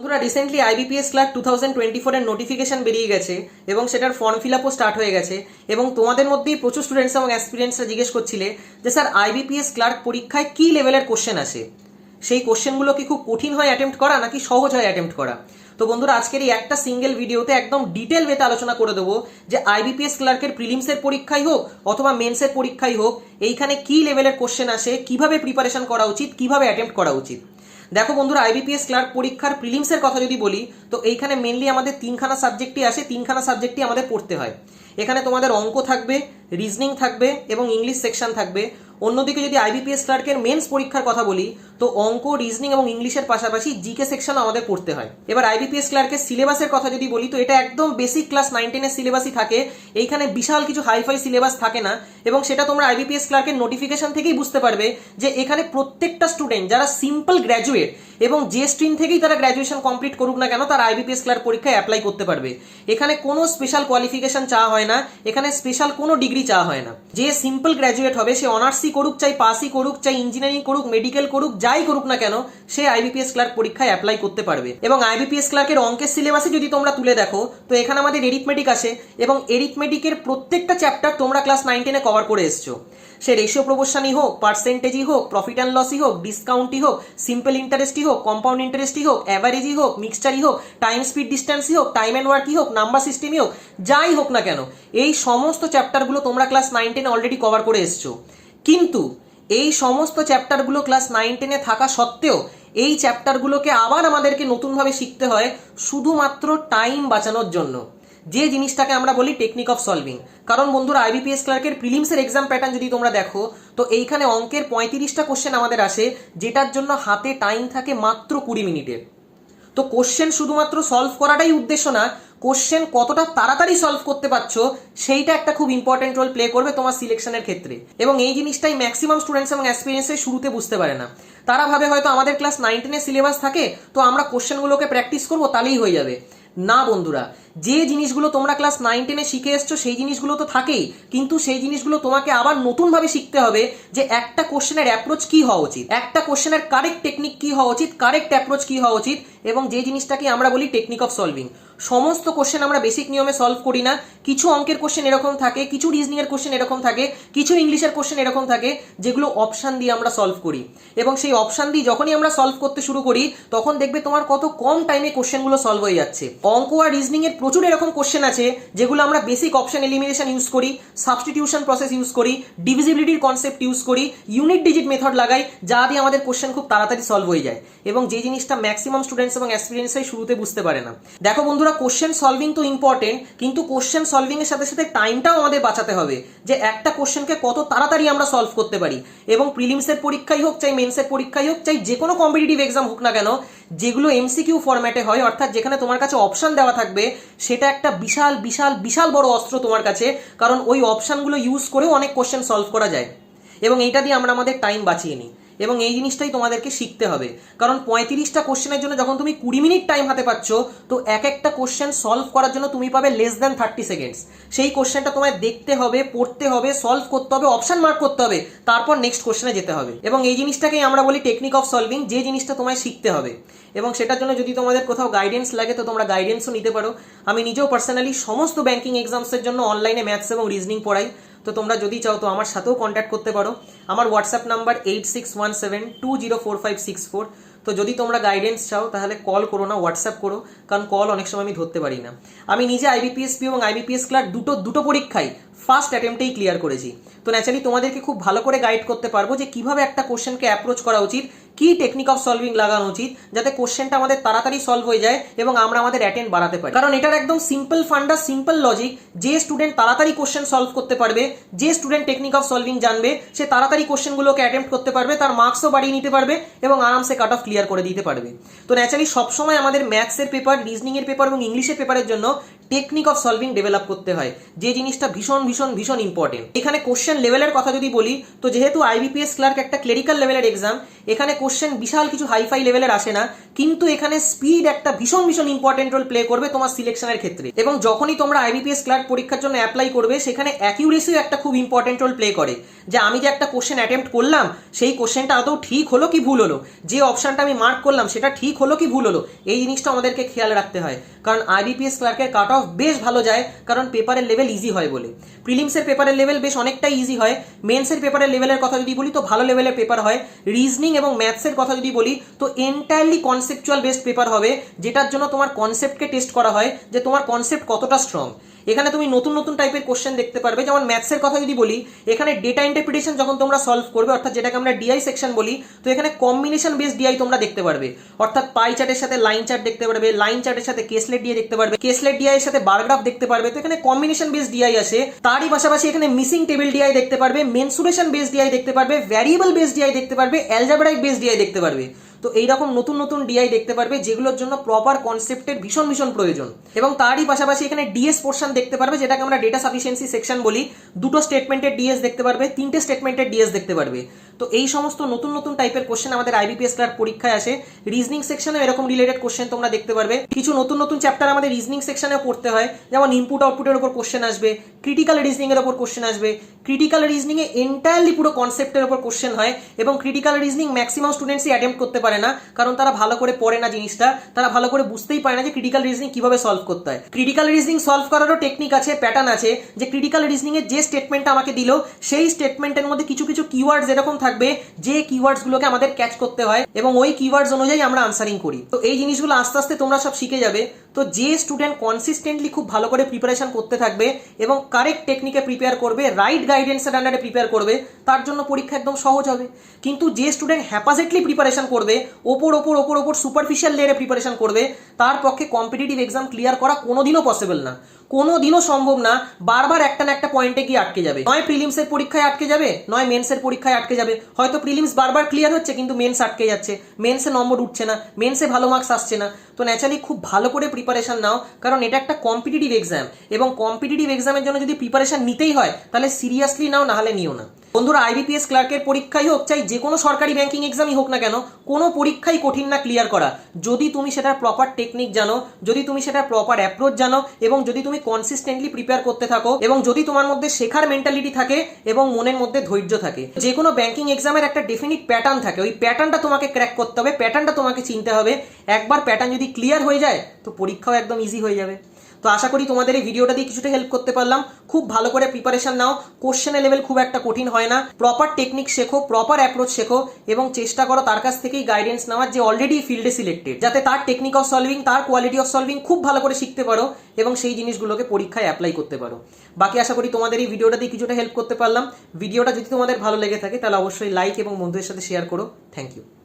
বন্ধুরা recently IBPS clerk two thousand twenty ফোরের notification বেরিয়ে গেছে এবং সেটার ফর্ম ফিল আপও স্টার্ট হয়ে গেছে এবং তোমাদের মধ্যেই প্রচুর স্টুডেন্টস এবং অ্যাসপিরিয়েন্টসরা জিজ্ঞেস করছিলে যে স্যার আইবিপিএস ক্লার্ক পরীক্ষায় কী লেভেলের কোশ্চেন আসে? সেই কোশ্চেনগুলো কি খুব কঠিন হয় অ্যাটেম্প্ট করা নাকি সহজ হয় অ্যাটেম্প্ট করা? তো বন্ধুরা, আজকের এই একটা সিঙ্গেল ভিডিওতে একদম ডিটেল ওয়েতে আলোচনা করে দেবো যে আইবিপিএস ক্লার্কের প্রিলিমসের পরীক্ষাই হোক অথবা মেন্সের পরীক্ষাই হোক, এইখানে কি লেভেলের কোশ্চেন আসে, কীভাবে প্রিপারেশন করা উচিত, কীভাবে অ্যাটেম্প্ট করা উচিত? দেখো বন্ধুরা আইবিপিএস ক্লার্ক পরীক্ষার প্রিলিমসের কথা যদি বলি, তো এইখানে মেনলি আমাদের তিনখানা সাবজেক্টই আসে, তিনখানা সাবজেক্টই আমাদের পড়তে হয়। এখানে তোমাদের অঙ্ক থাকবে রিজনিং থাকবে এবং ইংলিশ সেকশন থাকবে। অন্যদিকে যদি আইবিপিএস ক্লার্কের মেন্স পরীক্ষার কথা বলি তো অঙ্ক রিজনিং এবং ইংলিশের পাশাপাশি জিকে সেকশন আমাদের পড়তে হয়। এবার আইবিপিএস ক্লার্কের সিলেবাসের কথা যদি বলি, তো এটা একদম বেসিক ক্লাস নাইন টেনের সিলেবাসই থাকে। এইখানে বিশাল কিছু হাইফাই সিলেবাস থাকে না। এবং সেটা তোমরা আইবিপিএস ক্লার্কের নোটিফিকেশন থেকেই বুঝতে পারবে যে এখানে প্রত্যেকটা স্টুডেন্ট যারা সিম্পল গ্র্যাজুয়েট এবং যে স্ট্রিম থেকেই তারা গ্র্যাজুয়েশন কমপ্লিট করুক না কেন, তারা আইবিপিএস ক্লার্ক পরীক্ষায় অ্যাপ্লাই করতে পারবে। এখানে কোনো স্পেশাল কোয়ালিফিকেশন চাওয়া হয় না। এখানে স্পেশাল কোনো ডিগ্রি চাওয়া হয় না। যে সিম্পল গ্র্যাজুয়েট হবে, সে অনার্সই করুক, চাই পাসই করুক, চাই ইঞ্জিনিয়ারিং করুক মেডিকেল করুক যাই করুক না কেন, সে আইবিপিএস ক্লার্ক পরীক্ষায় অ্যাপ্লাই করতে পারবে। এবং আইবিপিএস ক্লার্কের অঙ্কের সিলেবাসে যদি তোমরা তুলে দেখো, তো এখানে আমাদের এরিথমেটিক আসে এবং এরিথমেটিকের প্রত্যেকটা চ্যাপ্টার তোমরা ক্লাস নাইন টেনে কভার করে এসছো। সে রেশিও প্রপোর্শনই হোক পার্সেন্টেজই হোক প্রফিট অ্যান্ড লসই হোক ডিসকাউন্টই হোক সিম্পল ইন্টারেস্টই হোক কম্পাউন্ড ইন্টারেস্টই হোক অ্যাভারেজই হোক মিক্সচারই হোক টাইম স্পিড ডিস্টেন্সই হোক টাইম অ্যান্ড ওয়ার্কই হোক নাম্বার সিস্টেমই হোক, যাই হোক না কেন, এই সমস্ত চ্যাপ্টারগুলো তোমরা ক্লাস নাইন টেনে অলরেডি কভার করে এসছো। কিন্তু এই সমস্ত চ্যাপ্টারগুলো ক্লাস নাইন টেনে থাকা সত্ত্বেও এই চ্যাপ্টারগুলোকে আবার আমাদেরকে নতুনভাবে শিখতে হয় শুধুমাত্র টাইম বাঁচানোর জন্য। যে জিনিসটাকে আমরা বলি টেকনিক অফ সলভিং। কারণ বন্ধুরা, আইবিপিএস ক্লার্কের প্রিলিমসের এক্সাম প্যাটার্ন যদি তোমরা দেখো, তো এইখানে অঙ্কের পঁয়ত্রিশটা কোশ্চেন আমাদের আসে, যেটার জন্য হাতে টাইম থাকে মাত্র কুড়ি মিনিটের তো কোশ্চেন শুধুমাত্র সলভ করাটাই উদ্দেশ্য না কোশ্চেন কতটা তাড়াতাড়ি সলভ করতে পারছ, সেইটা একটা খুব ইম্পর্টেন্ট রোল প্লে করবে তোমার সিলেকশনের ক্ষেত্রে। এবং এই জিনিসটাই ম্যাক্সিমাম স্টুডেন্টস এবং এক্সপিরিয়েন্সের শুরুতে বুঝতে পারে না। তারা ভাবে হয়তো আমাদের ক্লাস নাইন টেনের সিলেবাস থাকে, তো আমরা কোশ্চেনগুলোকে প্র্যাকটিস করব, তাহলেই হয়ে যাবে। না বন্ধুরা যে জিনিসগুলো তোমরা ক্লাস নাইন টেনে শিখে এসছো, সেই জিনিসগুলো তো থাকেই। কিন্তু সেই জিনিসগুলো তোমাকে আবার নতুনভাবে শিখতে হবে যে একটা কোশ্চেনের অ্যাপ্রোচ কি হওয়া উচিত? একটা কোশ্চেনের কারেক্ট টেকনিক কি হওয়া উচিত? কারেক্ট অ্যাপ্রোচ কি হওয়া উচিত? এবং যে জিনিসটাকে আমরা বলি টেকনিক অফ সলভিং সমস্ত কোশ্চেন আমরা বেসিক নিয়মে সলভ করি না। কিছু অঙ্কের কোশ্চেন এরকম থাকে, কিছু রিজনিং এর কোশ্চেন এরকম থাকে, কিছু ইংলিশের কোশ্চেন এরকম থাকে, যেগুলো অপশান দিয়ে আমরা সলভ করি। এবং সেই অপশান দিয়ে যখনই আমরা সলভ করতে শুরু করি, তখন দেখবে তোমার কত কম টাইমে কোশ্চেনগুলো সলভ হয়ে যাচ্ছে। অঙ্ক আর রিজনিং এর প্রচুর এরকম কোশ্চেন আছে, যেগুলো আমরা বেসিক অপশন এলিমিনেশন ইউজ করি সাবস্টিটিউশন প্রসেস ইউজ করি ডিভিজিবিলিটির কনসেপ্ট ইউজ করি ইউনিট ডিজিট মেথড লাগাই, যা দিয়ে আমাদের কোশ্চেন খুব তাড়াতাড়ি সলভ হয়ে যায়। এবং যে জিনিসটা ম্যাক্সিমাম স্টুডেন্টস এবং এক্সপিরিয়েন্সই শুরুতে বুঝতে পারে না। দেখো বন্ধুরা কোশ্চেন সলভিং তো ইম্পর্টেন্ট কিন্তু কোশ্চেন সলভিং এর সাথে সাথে টাইমটাও আমাদের বাঁচাতে হবে, যে একটা কোশ্চেনকে কত তাড়াতাড়ি আমরা সলভ করতে পারি। এবং প্রিলিমসের পরীক্ষাই হোক, চাই মেন্সের পরীক্ষাই হোক, চাই যে কোনো কম্পিটিটিভ এক্সাম হোক না কেন, যেগুলো এমসিকিউ ফরম্যাটে হয়, অর্থাৎ যেখানে তোমার কাছে অপশন দেওয়া থাকবে সেটা একটা বিশাল বিশাল বিশাল বড় অস্ত্র তোমার কাছে, কারণ ওই অপশানগুলো ইউজ করেও অনেক কোশ্চেন সলভ করা যায়। এবং এইটা দিয়ে আমরা আমাদের টাইম বাঁচিয়ে নিই। এবং এই জিনিসটাই তোমাদেরকে শিখতে হবে। কারণ পঁয়ত্রিশটা কোশ্চেনের জন্য যখন তুমি কুড়ি মিনিট টাইম হাতে পাচ্ছ, তো এক একটা কোশ্চেন সলভ করার জন্য তুমি পাবে লেস দ্যান থার্টি সেকেন্ডস সেই কোশ্চেনটা তোমায় দেখতে হবে, পড়তে হবে সলভ করতে হবে অপশন মার্ক করতে হবে, তারপর নেক্সট কোশ্চেনে যেতে হবে। এবং এই জিনিসটাকেই আমরা বলি টেকনিক অফ সলভিং যে জিনিসটা তোমায় শিখতে হবে। এবং সেটার জন্য যদি তোমাদের কোথাও গাইডেন্স লাগে, তো তোমরা গাইডেন্সও নিতে পারো। আমি নিজেও পার্সোনালি সমস্ত ব্যাঙ্কিং এক্সামসের জন্য অনলাইনে ম্যাথস এবং রিজনিং পড়াই। তো তোমরা যদি চাও তো আমার সাথেও কন্ট্যাক্ট করতে পারো। আমার WhatsApp number eight six one seven two zero four five six four তো যদি তোমরা গাইডেন্স চাও, তাহলে কল করো না হোয়াটসঅ্যাপ করো, কারণ কল অনেক সময় আমি ধরতে পারি না। আমি নিজে আইবিপিএসপি এবং আইবিপিএস ক্লার্ক দুটো দুটো পরীক্ষাই ফার্স্ট অ্যাটেম্পটেই ক্লিয়ার করেছি। তো ন্যাচারালি তোমাদেরকে খুব ভালো করে গাইড করতে পারব যে কীভাবে একটা কোশ্চেনকে অ্যাপ্রোচ করা উচিত কি টেকনিক অফ সলভিং লাগানো উচিত যাতে কোশ্চেনটা আমাদের তাড়াতাড়ি সলভ হয়ে যায় এবং আমরা আমাদের অ্যাটেন্ড বাড়াতে পারি? কারণ এটার একদম সিম্পল ফান্ডা সিম্পল লজিক যে স্টুডেন্ট তাড়াতাড়ি কোশ্চেন সলভ করতে পারবে, যে স্টুডেন্ট টেকনিক অফ সলভিং জানবে, সে তাড়াতাড়ি কোশ্চেনগুলোকে অ্যাটেম্প করতে পারবে, তার মার্কসও বাড়িয়ে নিতে পারবে এবং আরামসে কাট অফ ক্লিয়ার করে দিতে পারবে। তো ন্যাচারালি সবসময় আমাদের ম্যাথসের পেপার রিজনিং এর পেপার এবং ইংলিশের পেপারের জন্য টেকনিক অফ সলভিং ডেভেলপ করতে হয়। যে জিনিসটা ভীষণ ভীষণ ভীষণ ইম্পর্টেন্ট এখানে কোশ্চেন লেভেলের কথা যদি বলি, তো যেহেতু আইবিপিএস ক্লার্ক একটা ক্লেরিক্যাল লেভেলের এক্সাম এখানে কোশ্চেন বিশাল কিছু হাইফাই লেভেলের আসে না, কিন্তু এখানে স্পিড একটা ভীষণ ভীষণ ইম্পর্টেন্ট রোল প্লে করবে তোমার সিলেকশনের ক্ষেত্রে। এবং যখনই তোমরা আইবিপিএস ক্লার্ক পরীক্ষার জন্য অ্যাপ্লাই করবে, সেখানে অ্যাকিউরেসিও একটা খুব ইম্পর্টেন্ট রোল প্লে করে। যে আমি যে একটা কোশ্চেন অ্যাটেম্প্ট করলাম, সেই কোশ্চেনটা আদৌ ঠিক হলো কি ভুল হলো? যে অপশনটা আমি মার্ক করলাম, সেটা ঠিক হলো কি ভুল হলো? এই জিনিসটা আমাদেরকে খেয়াল রাখতে হয়। কারণ আইবিপিএস ক্লার্কের কাট অফ বেশ ভালো যায়, কারণ পেপারের লেভেল ইজি হয় বলে। প্রিলিমসের পেপারের লেভেল বেশ অনেকটাই ইজি হয়। মেন্সের পেপারের লেভেলের কথা যদি বলি, তো ভালো লেভেলের পেপার হয়। রিজনিং এবং ম্যাথসের কথা যদি বলি, তো এন্টায়ারলি কনসেপচুয়াল বেসড পেপার হবে, যেটার জন্য তোমার কনসেপ্টকে টেস্ট করা হয়, যে তোমার কনসেপ্ট কতটা স্ট্রং এখানে তুমি নতুন নতুন টাইপের কোশ্চেন দেখতে পারবে। যেমন ম্যাথসের কথা যদি বলি, এখানে ডেটা ইন্টারপ্রিটেশন যখন তোমরা সলভ করবে, অর্থাৎ যেটাকে আমরা ডিআই সেকশন বলি, তো এখানে কম্বিনেশন বেস ডিআই তোমরা দেখতে পারবে। অর্থাৎ পাই চার্টের সাথে লাইন চার্ট দেখতে পারবে লাইন চার্টের সাথে কেসলেট ডিআই দেখতে পারবে কেসলেট ডিআই এর সাথে বারগ্রাফ দেখতে পারবে। তো এখানে কম্বিনেশন বেস ডিআই আসে তারই পাশাপাশি এখানে মিসিং টেবিল ডিআই দেখতে পারবে মেনসুরেশন বেস ডিআই দেখতে পারবে ভ্যারিয়েবল বেস ডিআই দেখতে পারবে অ্যালজাবেরাইক বেস ডিআই দেখতে পারবে। তো এইরকম নতুন নতুন ডিআই দেখতে পারবে, যেগুলোর জন্য প্রপার কনসেপ্টের ভীষণ ভীষণ প্রয়োজন। এবং তারই পাশাপাশি এখানে ডিএস পোর্শন দেখতে পারবে, যেটাকে আমরা ডেটা সাফিসিয়েন্সি সেকশন বলি। দুটো স্টেটমেন্টের ডিএস দেখতে পারবে, তিনটে স্টেটমেন্টের ডিএস দেখতে পারবে। তো এই সমস্ত নতুন নতুন টাইপের কোশ্চেন আমাদের আইবিপিএস ক্লার্ক পরীক্ষায় আসে। রিজনিং সেকশনে এরকম রিলেটেড কোশ্চেন তোমরা দেখতে পারবে। কিছু নতুন নতুন চ্যাপ্টার আমাদের রিজনিং সেকশনেও পড়তে হয়। যেমন ইনপুট আউটপুটের উপর কোশ্চেন আসবে ক্রিটিক্যাল রিজনিং এর উপর কোশ্চেন আসবে। ক্রিটিক্যাল রিজনিং এ এন্টায়ারলি পুরো কনসেপ্টের উপর কোশ্চেন হয় এবং ক্রিটিক্যাল রিজনিং ম্যাক্সিমাম স্টুডেন্টসই অ্যাটেম্প করতে পারে না, কারণ তারা ভালো করে পড়ে না জিনিসটা। তারা ভালো করে বুঝতেই পারে না যে ক্রিটিক্যাল রিজনিং কীভাবে সলভ করতে হয়। ক্রিটিক্যাল রিজনিং সলভ করারও টেকনিক আছে প্যাটার্ন আছে, যে ক্রিটিক্যাল রিজনিং এর যে স্টেটমেন্টটা আমাকে দিল, সেই স্টেটমেন্টের মধ্যে কিছু কিছু কিওয়ার্ড যেরকম এরকম থাকবে যে কিওয়ার্ডস গুলোকে আমাদের ক্যাচ করতে হয় এবং ওই কিওয়ার্ডস অনুযায়ী আমরা আনসারিং করি। তো এই জিনিসগুলো আস্তে আস্তে তোমরা সব শিখে যাবে। তো যে স্টুডেন্ট কনসিস্টেন্টলি খুব ভালো করে প্রিপারেশন করতে থাকবে এবং কারেক্ট টেকনিকে প্রিপেয়ার করবে রাইট গাইডেন্সের আন্ডারে প্রিপেয়ার করবে, তার জন্য পরীক্ষা একদম সহজ হবে। কিন্তু যে স্টুডেন্ট হ্যাপাজেটলি প্রিপারেশন করবে, ওপর ওপর ওপর ওপর সুপারফিশিয়াল লেয়ারে প্রিপারেশন করবে, তার পক্ষে কম্পিটিটিভ এক্সাম ক্লিয়ার করা কোনোদিনও পসিবল না। কোনোদিনও সম্ভব না, বারবার একটা না একটা পয়েন্টে গিয়ে আটকে যাবে। নয় প্রিলিমসের পরীক্ষায় আটকে যাবে, নয় মেন্সের পরীক্ষায় আটকে যাবে। হয়তো প্রিলিমস বারবার ক্লিয়ার হচ্ছে, কিন্তু মেন্স আটকে যাচ্ছে। মেন্সে নম্বর উঠছে না মেন্সে ভালো মার্কস আসছে না। তো ন্যাচারালি খুব ভালো করে প্রিপারেশন নাও, কারণ এটা একটা কম্পিটিটিভ এক্সাম এবং কম্পিটিটিভ এক্সামের জন্য যদি প্রিপারেশন নিতেই হয়, তাহলে সিরিয়াসলি নাও নাহলে নিও না। বন্ধুরা আইবিপিএস ক্লার্কের পরীক্ষাই হোক, চাই যে কোনো সরকারি ব্যাংকিং এক্সামই হোক না কেন, কোনো পরীক্ষাই কঠিন না ক্লিয়ার করা। যদি তুমি সেটার প্রপার টেকনিক জানো, যদি তুমি সেটার প্রপার অ্যাপ্রোচ জানো, এবং যদি তুমি কনসিস্টেন্টলি প্রিপেয়ার করতে থাকো, এবং যদি তোমার মধ্যে শেখার মেন্টালিটি থাকে, এবং মনের মধ্যে ধৈর্য থাকে, যে কোনো ব্যাংকিং এক্সামের একটা ডেফিনিট প্যাটার্ন থাকে, ওই প্যাটার্নটা তোমাকে ক্র্যাক করতে হবে প্যাটার্নটা তোমাকে চিনতে হবে। একবার প্যাটার্ন যদি ক্লিয়ার হয়ে যায়, তো পরীক্ষাও একদম ইজি হয়ে যাবে। তো আশা করি তোমাদের এই ভিডিওটা দিয়ে কিছুটা হেল্প করতে পারলাম। খুব ভালো করে প্রিপারেশন নাও। কোশ্চেনের লেভেল খুব একটা কঠিন হয় না। প্রপার টেকনিক শেখো প্রপার অ্যাপ্রোচ শেখো এবং চেষ্টা করো তার কাছ থেকেই গাইডেন্স নেওয়ার যে অলরেডি ফিল্ডে সিলেক্টেড যাতে তার টেকনিক অফ সলভিং তার কোয়ালিটি অফ সলভিং খুব ভালো করে শিখতে পারো এবং সেই জিনিসগুলোকে পরীক্ষায় অ্যাপ্লাই করতে পারো। বাকি আশা করি তোমাদের এই ভিডিওটা দিয়ে কিছুটা হেল্প করতে পারলাম। ভিডিওটা যদি তোমাদের ভালো লেগে থাকে তাহলে অবশ্যই লাইক এবং বন্ধুদের সাথে শেয়ার করো। Thank you